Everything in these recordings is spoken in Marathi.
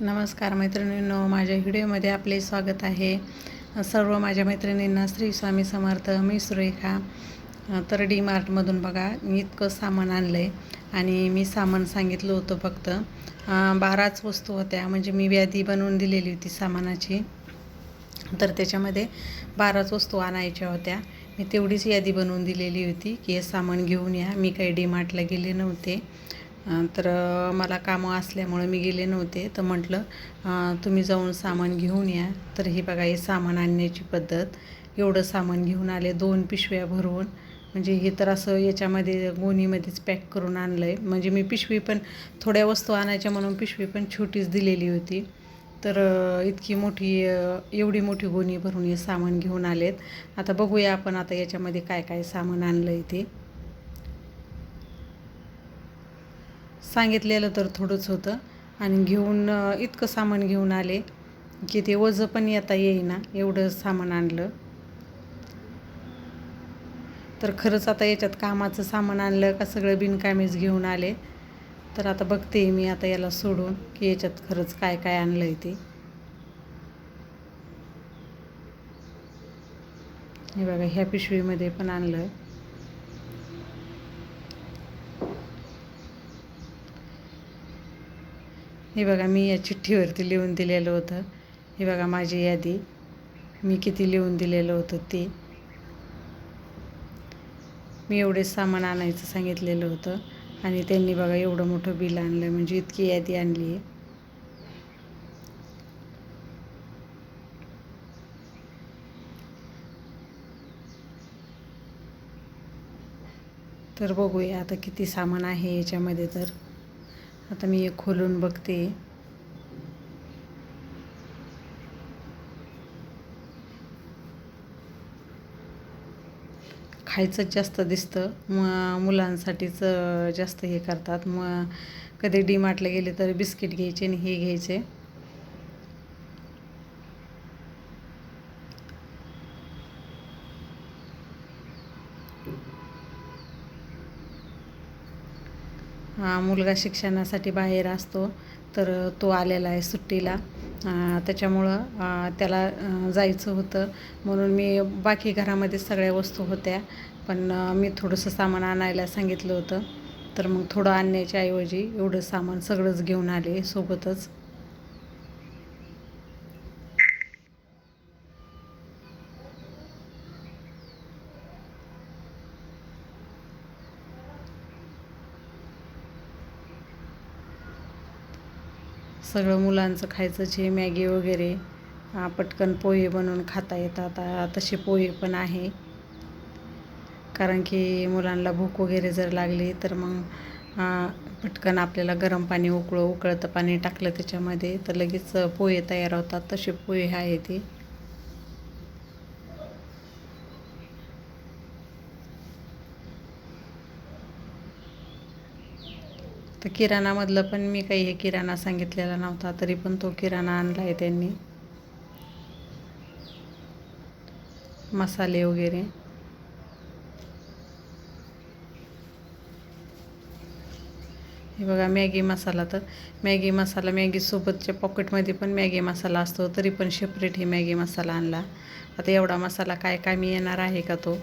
नमस्कार मैत्रिणींनो माझ्या व्हिडिओमध्ये आपले स्वागत आहे. सर्व माझ्या मैत्रिणींना श्री स्वामी समर्थ मी सुरेखा. तर डी मार्टमधून बघा मी इतकं सामान आणलं आहे आणि मी सामान सांगितलं होतं फक्त. बाराच वस्तू होत्या म्हणजे मी व्याधी बनवून दिलेली होती सामानाची. तर त्याच्यामध्ये बाराच वस्तू आणायच्या होत्या. मी तेवढीच यादी बनवून दिलेली होती की हे सामान घेऊन या. मी काही डी मार्टला गेले नव्हते. तर मला कामं असल्यामुळं मी गेले नव्हते. तर म्हटलं तुम्ही जाऊन सामान घेऊन या. तर हे बघा हे सामान आणण्याची पद्धत. एवढं सामान घेऊन आले दोन पिशव्या भरून म्हणजे हे तर असं याच्यामध्ये गोणीमध्येच पॅक करून आणलं आहे म्हणजे मी पिशवी पण थोड्या वस्तू आणायच्या म्हणून पिशवी पण छोटीच दिलेली होती. तर इतकी मोठी एवढी मोठी गोणी भरून हे सामान घेऊन आलेत. आता बघूया आपण आता याच्यामध्ये काय काय सामान आणलं आहे ते. सांगितलेलं तर थोडंच होतं. आणि घेऊन इतकं सामान घेऊन आले की ते ओझं पण येता येईना एवढं सामान आणलं. तर खरंच आता याच्यात कामाचं सामान आणलं का सगळं बिनकामीच घेऊन आले. तर आता बघते मी आता याला सोडून की याच्यात खरंच काय काय आणलं आहे ते. हे बघा ह्या पिशवीमध्ये पण आणलं हे बघा मी या चिठ्ठीवरती लिहून दिलेलं होतं. हे बघा माझी यादी. मी किती लिहून दिलेलं होतं ते. मी एवढे सामान आणायचं सांगितलेलं होतं आणि त्यांनी बघा एवढं मोठं बिल आणलं. म्हणजे इतकी यादी आणली आहे. तर बघूया आता किती सामान आहे याच्यामध्ये तर. आता मी एक खोलून बघते. खायचंच जास्त दिसतं. मग मुलांसाठीच जास्त हे करतात. मग कधी डी मार्टला गेले तर बिस्किट घ्यायचे आणि हे घ्यायचे. मुलगा शिक्षणासाठी बाहेर असतो तर तो आलेला आहे सुट्टीला. त्याच्यामुळं त्याला जायचं होतं. म्हणून मी बाकी घरामध्ये सगळ्या वस्तू होत्या पण मी थोडंसं सामान आणायला सांगितलं होतं. तर मग थोडं आणण्याच्या ऐवजी एवढं सामान सगळंच घेऊन आले सोबतच. सगळं मुलांचं खायचं जे मॅगी वगैरे पटकन पोहे बनवून खाता येतात. तसे पोहे पण आहे. कारण की मुलांना भूक वगैरे जर लागली तर मग पटकन आपल्याला गरम पाणी उकळं उकळतं पाणी टाकलं त्याच्यामध्ये तर लगेच पोहे तयार होतात. तसे पोहे आहे ते. तर किराणामधलं पण मी काही हे किराणा सांगितलेला नव्हता तरी पण तो किराणा आणला आहे त्यांनी. मसाले वगैरे. हे बघा मॅगी मसाला तर. मॅगी मसाला मॅगीसोबतच्या पॉकेटमध्ये पण मॅगी मसाला असतो तरी पण सेपरेट हे मॅगी मसाला आणला. आता एवढा मसाला काय कामी येणार आहे का तो?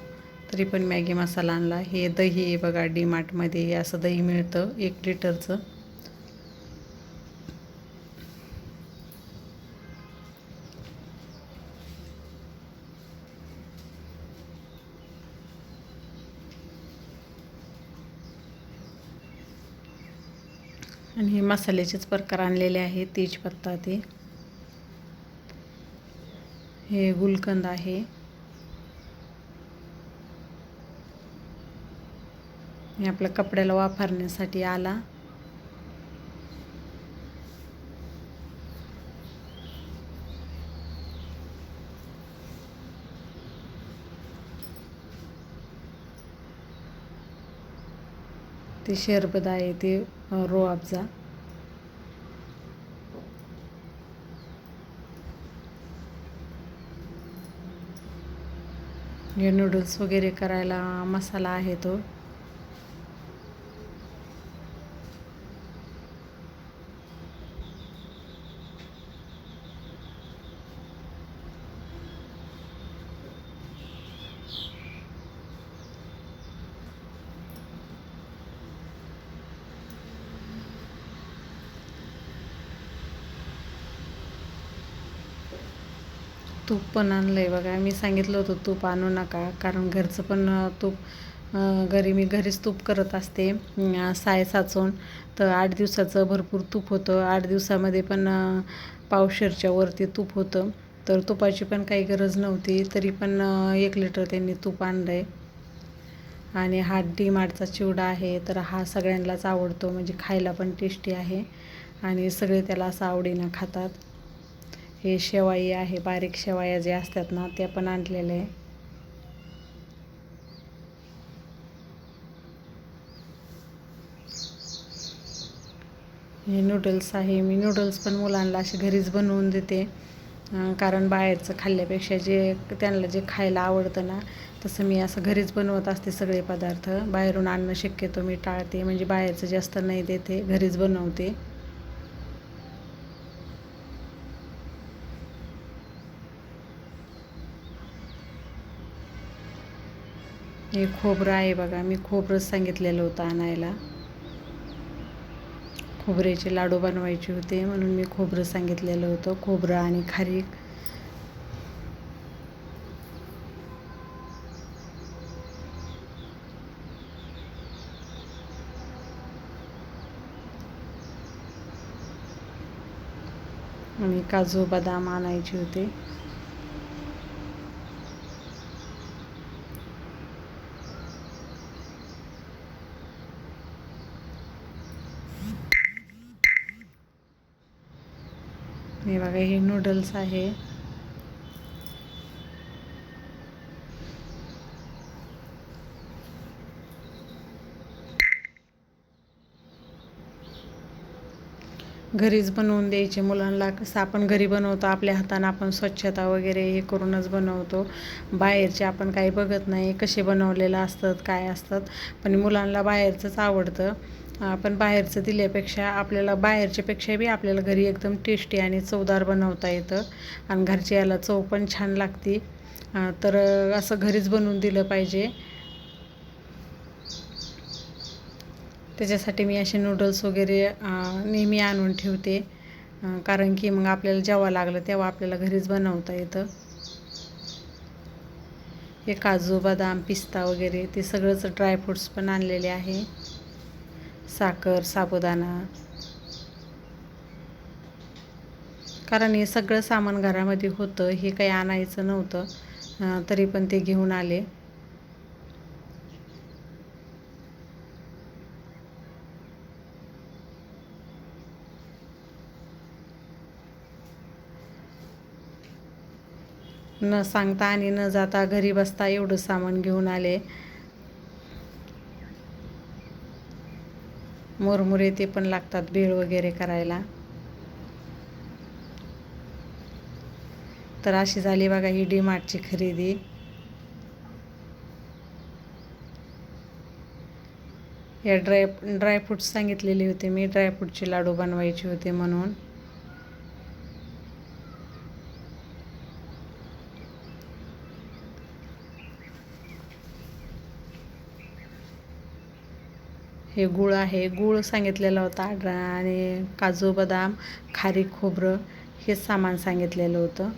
तरी पण मॅगी मसाला आणला. हे दही आहे बघा डी मार्टमध्ये हे असं दही मिळतं एक लिटरचं. आणि हे मसाल्याचेच प्रकार आणलेले आहेत तेजपत्ता ते. हे गुलकंद आहे. मी आपल्या कपड्याला वापरण्यासाठी आला. ते शरबत आहे ते रोआबजा हे नूडल्स वगैरे करायला मसाला आहे तो. तूप पण आणलं आहे बघा. मी सांगितलं होतं तूप आणू नका कारण घरचं पण तूप घरी मी घरीच तूप करत असते. साय साचून. तर आठ दिवसाचं भरपूर तूप होतं. आठ दिवसामध्ये पण पावशेरच्या वरती तूप होतं. तर तुपाची पण काही गरज नव्हती. तरी पण एक लिटर त्यांनी तूप आणलं आहे आणि हा डी मार्टचा चिवडा आहे. तर हा सगळ्यांनाच आवडतो. म्हणजे खायला पण टेस्टी आहे. आणि सगळे त्याला असं आवडीनं खातात. हे शेवाई आहे बारीक शेवाया जे असतात ना त्या पण आणलेल्या आहे. हे नूडल्स आहे. मी नूडल्स पण मुलांना असे घरीच बनवून देते. कारण बाहेरचं खाल्ल्यापेक्षा जे त्यांना जे खायला आवडतं ना तसं मी असं घरीच बनवत असते सगळे पदार्थ. बाहेरून आणणं शक्यतो मी टाळते. म्हणजे बाहेरचं जास्त नाही देते घरीच बनवते. हे खोबरं आहे बघा. मी खोबरंच सांगितलेलं होतं आणायला. खोबऱ्याचे लाडू बनवायचे होते म्हणून मी खोबरं सांगितलेलं होतं. खोबरं आणि खारीक आणि काजू बदाम आणायचे होते. हे बघा हे नूडल्स आहे. घरीच बनवून द्यायचे मुलांना. कसं आपण घरी बनवतो आपल्या हातानं आपण स्वच्छता वगैरे हे करूनच बनवतो. बाहेरचे आपण काही बघत नाही कसे बनवलेलं असतात काय असतात पण मुलांना बाहेरचंच आवडतं. आपण बाहेरचं दिल्यापेक्षा आपल्याला बाहेरच्यापेक्षा बी आपल्याला घरी एकदम टेस्टी आणि चवदार बनवता येतं. आणि घरच्या याला चव पण छान लागते. तर असं घरीच बनवून दिलं पाहिजे. त्याच्यासाठी मी असे नूडल्स वगैरे नेहमी आणून ठेवते. कारण की मग आपल्याला जेव्हा लागलं तेव्हा आपल्याला घरीच बनवता येतं. हे काजू बदाम पिस्ता वगैरे ते सगळंच ड्रायफ्रूट्स पण आणलेले आहे. साखर साबुदाणा. कारण हे सगळं सामान घरामध्ये होतं हे काही आणायचं नव्हतं तरी पण ते घेऊन आले. न सांगता आणि न जाता घरी बसता एवढं सामान घेऊन आले. मुरमुरे ते पण लागतात भेळ वगैरे करायला. तर अशी झाली बघा ही डी मार्टची खरेदी. या ड्राय ड्रायफ्रूट्स सांगितलेले होते मी ड्रायफ्रूटचे लाडू बनवायचे होते म्हणून. हे गुळ आहे. गुळ सांगितलेला होता ड्रा आणि काजू बदाम खारीक खोबरं हे सामान सांगितलेलं होतं.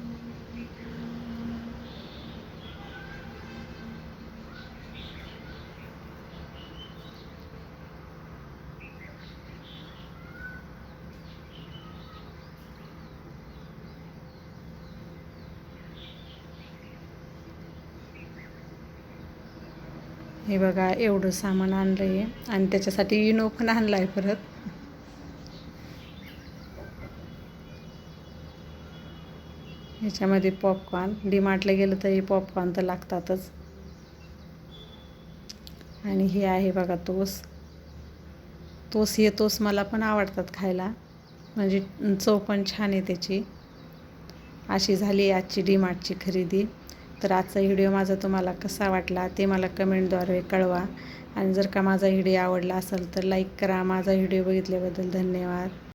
हे बघा एवढं सामान आणलं आहे आणि त्याच्यासाठी इनो पण आणला आहे परत. ह्याच्यामध्ये पॉपकॉर्न डीमार्टला गेलं तरी पॉपकॉर्न तर लागतातच. आणि हे आहे बघा तोस. तोस हे तोस मला पण आवडतात खायला. म्हणजे चव पण छान आहे त्याची. अशी झाली आजची डीमार्टची खरेदी. तर आजचा व्हिडिओ माझा तुम्हाला कसा वाटला ते मला कमेंटद्वारे कळवा. आणि जर का माझा व्हिडिओ आवडला असेल तर लाईक करा. माझा व्हिडिओ बघितल्याबद्दल धन्यवाद.